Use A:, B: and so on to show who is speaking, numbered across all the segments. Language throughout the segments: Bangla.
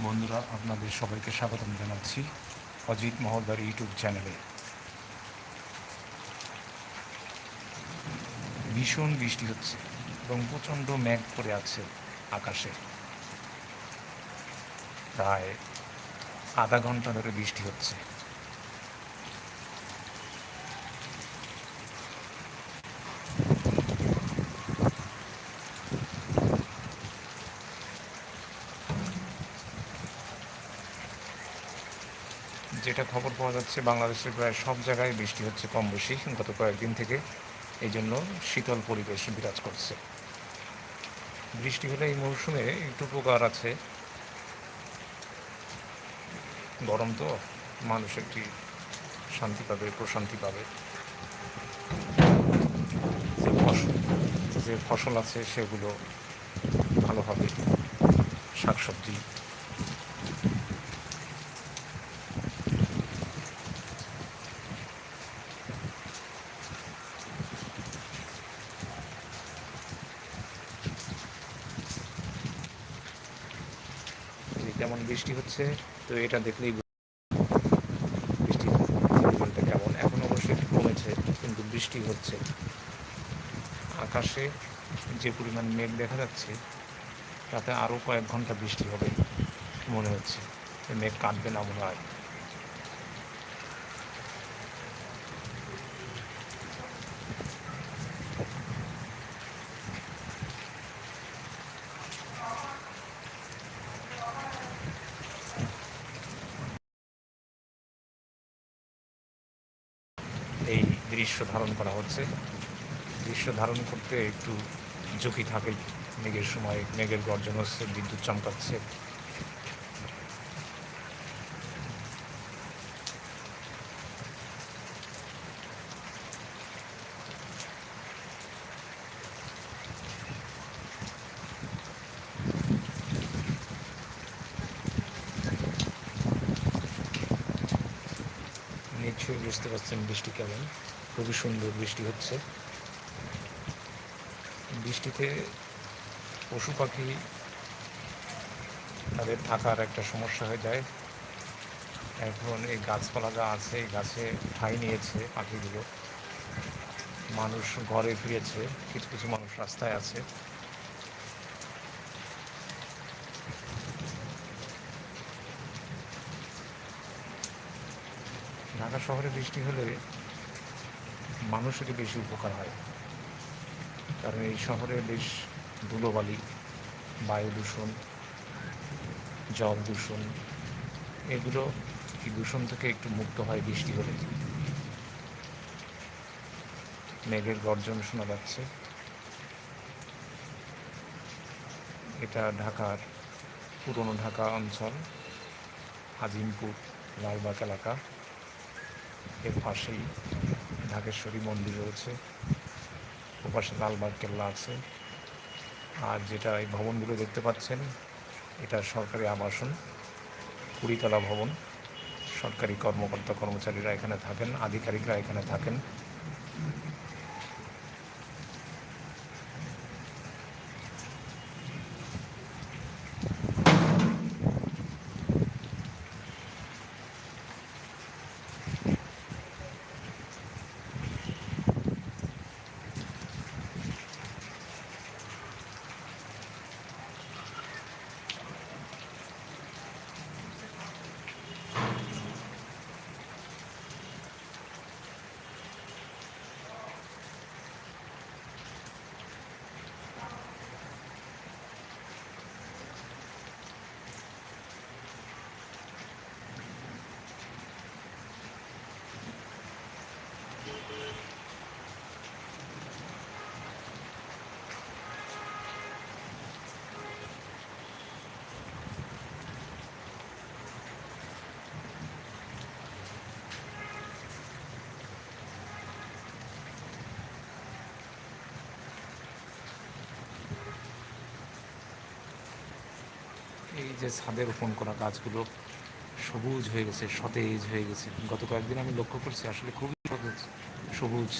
A: বন্ধুরা, আপনাদের সবাইকে স্বাগতম জানাচ্ছি অজিত মহলদার ইউটিউব চ্যানেলে। ভীষণ বৃষ্টি হচ্ছে এবং প্রচণ্ড মেঘ করে আছে আকাশে। প্রায় আধা ঘণ্টা ধরে বৃষ্টি হচ্ছে। যেটা খবর পাওয়া যাচ্ছে বাংলাদেশের প্রায় সব জায়গায় বৃষ্টি হচ্ছে কম বেশি গত কয়েকদিন থেকে এই জন্য শীতল পরিবেশ বিরাজ করছে। বৃষ্টি হলে এই মৌসুমে একটু উপকার আছে। গরম তো, মানুষ একটি শান্তি পাবে, প্রশান্তি পাবে। যে ফসল আছে, সেগুলো ভালো হবে। শাকসবজি যে কেমন বৃষ্টি হচ্ছে, তো এটা দেখলেই বৃষ্টি কেমন। এখন অবশ্য একটু কমেছে, কিন্তু বৃষ্টি হচ্ছে। আকাশে যে পরিমাণ মেঘ দেখা যাচ্ছে, তাতে আরও কয়েক ঘণ্টা বৃষ্টি হবে, মনে হচ্ছে। মেঘ কাটবে না মনে হয় এই দৃশ্য ধারণ করা হচ্ছে। দৃশ্য ধারণ করতে একটু ঝুঁকি থাকে। মেঘের সময় মেঘের গর্জন হচ্ছে, বিদ্যুৎ চমকাচ্ছে। নিশ্চয়ই বুঝতে পারছেন বৃষ্টি কেমন? খুবই সুন্দর বৃষ্টি হচ্ছে। বৃষ্টিতে পশু পাখি তাদের থাকার একটা সমস্যা হয়ে যায়। এখন এই গাছপালা যা আছে, এই গাছে ঠাঁই নিয়েছে পাখিগুলো। মানুষ ঘরে ফিরেছে, কিছু কিছু মানুষ রাস্তায় আছে। ঢাকা শহরে বৃষ্টি হলে মানুষেরই বেশি উপকার হয়। কারণ এই শহরে বেশ ধুলোবালি, বায়ু দূষণ, জল দূষণ, এগুলো এই দূষণ থেকে একটু মুক্ত হয় বৃষ্টি হলে। মেঘের গর্জন শোনা যাচ্ছে। এটা ঢাকার পুরনো ঢাকা অঞ্চল, আজিমপুর, লালবাগ এলাকা। এর পাশেই ঢাকেশ্বরী মন্দির রয়েছে। ওপাশে লালবাগ কেল্লা আছে। আর যেটা এই ভবনগুলো দেখতে পাচ্ছেন, এটা সরকারি আবাসন, কুড়িতলা ভবন। সরকারি কর্মকর্তা কর্মচারীরা এখানে থাকেন, আধিকারিকরা এখানে থাকেন। এই যে ছাদে রোপণ করা গাছগুলো সবুজ হয়ে গেছে, সতেজ হয়ে গেছে। গত কয়েকদিন আমি লক্ষ্য করছি, আসলে খুবই সতেজ, সবুজ।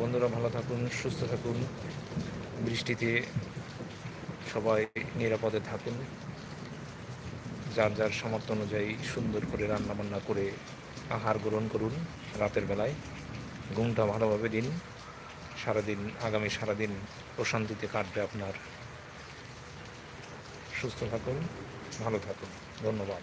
A: বন্ধুরা, ভালো থাকুন, সুস্থ থাকুন, বৃষ্টিতে সবাই নিরাপদে থাকুন। যার যার সামর্থ্য অনুযায়ী সুন্দর করে রান্নাবান্না করে আহার গ্রহণ করুন রাতের বেলায়। ঘুমটা ভালোভাবে দিন। সারাদিন, আগামী সারাদিন প্রশান্তিতে কাটবে আপনার। সুস্থ থাকুন, ভালো থাকুন। ধন্যবাদ।